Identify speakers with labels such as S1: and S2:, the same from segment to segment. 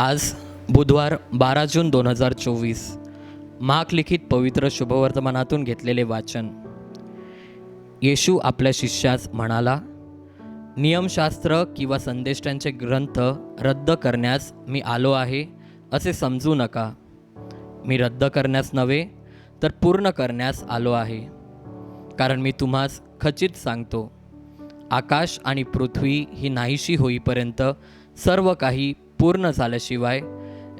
S1: आज बुधवार बारा जून दोन हजार चोवीस. महाकलिखित पवित्र शुभवर्तमानातून घेतलेले वाचन. येशू आपल्या शिष्यास म्हणाला नियमशास्त्र किंवा संदेष्टांचे ग्रंथ रद्द करण्यास मी आलो आहे असे समजू नका. मी रद्द करण्यास नव्हे तर पूर्ण करण्यास आलो आहे. कारण मी तुम्हास खचित सांगतो. आकाश आणि पृथ्वी ही नाहीशी होईपर्यंत सर्व काही पूर्ण झाल्याशिवाय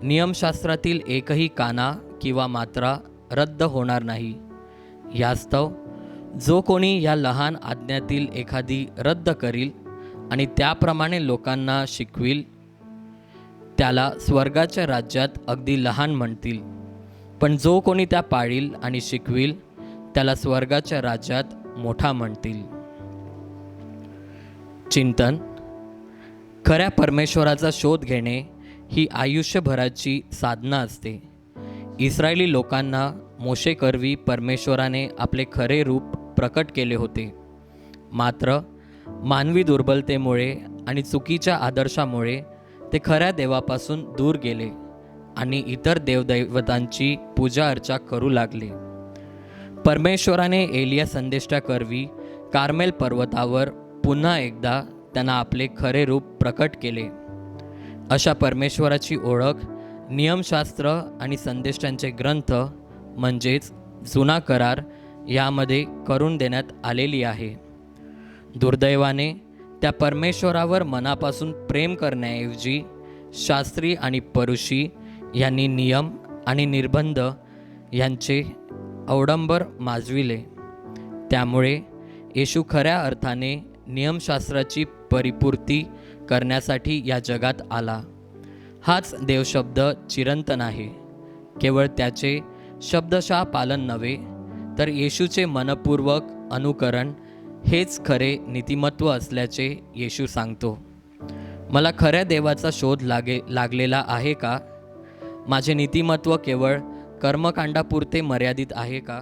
S1: नियमशास्त्रातील एकही काना किंवा मात्रा रद्द होणार नाही. यास्तव जो कोणी या लहान आज्ञातील एखादी रद्द करील आणि त्याप्रमाणे लोकांना शिकविल त्याला स्वर्गाच्या राज्यात अगदी लहान म्हणतील. पण जो कोणी त्या पाळील आणि शिकविल त्याला स्वर्गाच्या राज्यात मोठा म्हणतील. चिंतन खऱ्या परमेश्वराचा शोध घेणे ही आयुष्यभराची साधना असते. इस्रायली लोकांना मोशेकरवी परमेश्वराने आपले खरे रूप प्रकट केले होते. मात्र मानवी दुर्बलतेमुळे आणि चुकीच्या आदर्शामुळे ते खऱ्या देवापासून दूर गेले आणि इतर देवदैवतांची पूजा अर्चा करू लागले. परमेश्वराने एलिया संदेष्टाकरवी कार्मेल पर्वतावर पुन्हा एकदा त्यांना आपले खरे रूप प्रकट केले. अशा परमेश्वराची ओळख नियमशास्त्र आणि संदेष्टांचे ग्रंथ म्हणजेच जुना करार यामध्ये करून देण्यात आलेली आहे. दुर्दैवाने त्या परमेश्वरावर मनापासून प्रेम करण्याऐवजी शास्त्री आणि परुषी यांनी नियम आणि निर्बंध यांचे अवडंबर माजविले. त्यामुळे येशू खऱ्या अर्थाने नियमशास्त्राची परिपूर्ती करण्यासाठी या जगात आला. हाच देवशब्द चिरंतन आहे केवळ त्याचे शब्दशः पालन नव्हे तर येशूचे मनपूर्वक अनुकरण हेच खरे नीतिमत्व असल्याचे येशू सांगतो. मला खऱ्या देवाचा शोध लागे लागलेला आहे का? माझे नीतिमत्व केवळ कर्मकांडापुरते मर्यादित आहे का?